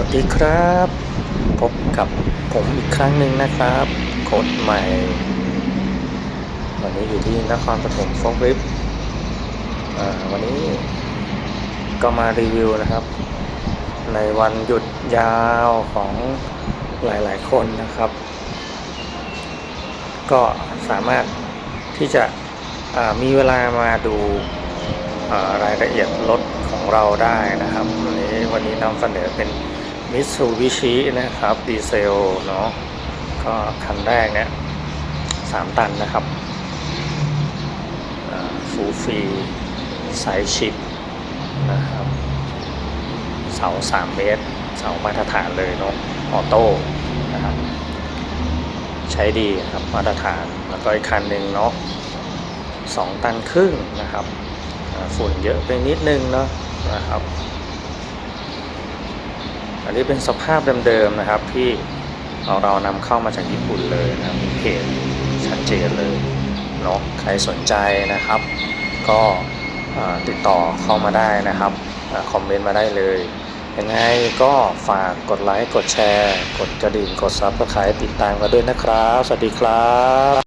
วัสดีครับ พบกับผมอีกครั้งหนึ่งนะครับโค้ดใหม่ วันนี้อยู่ที่นครปฐมโฟกริฟวันนี้ก็มารีวิวนะครับ ในวันหยุดยาวของหลายๆคนนะครับ ก็สามารถที่จะมีเวลามาดูรายละเอียดรถของเราได้นะครับวันนี้วันนี้นำเสนอเป็น มิตซูบิชินะครับดีเซลเนาะก็คันแรกเนี่ยสามตันนะครับฟูฟีสายชิปนะครับเสาสามเมตร เสามาตรฐานเลยเนาะออโต้นะครับใช้ดีครับมาตรฐานแล้วก็อีกคันหนึ่งเนาะสองตันครึ่งนะครับอ่าฝุ่นเยอะไปนิดนึงเนาะนะครับ อันนี้เป็นสภาพเดิมๆนะครับที่เราเรานำเข้ามาจากญี่ปุ่นเลยนะมีเพจชัดเจนเลยเนาะใครสนใจนะครับ ก็ติดต่อเข้ามาได้นะครับอคอมเมนต์มาได้เลยยังไงก็ฝากกดไลค์ กดแชร์ กดกระดิ่ง กดซับสไครต์ติดตามกันด้วยนะครับ สวัสดีครับ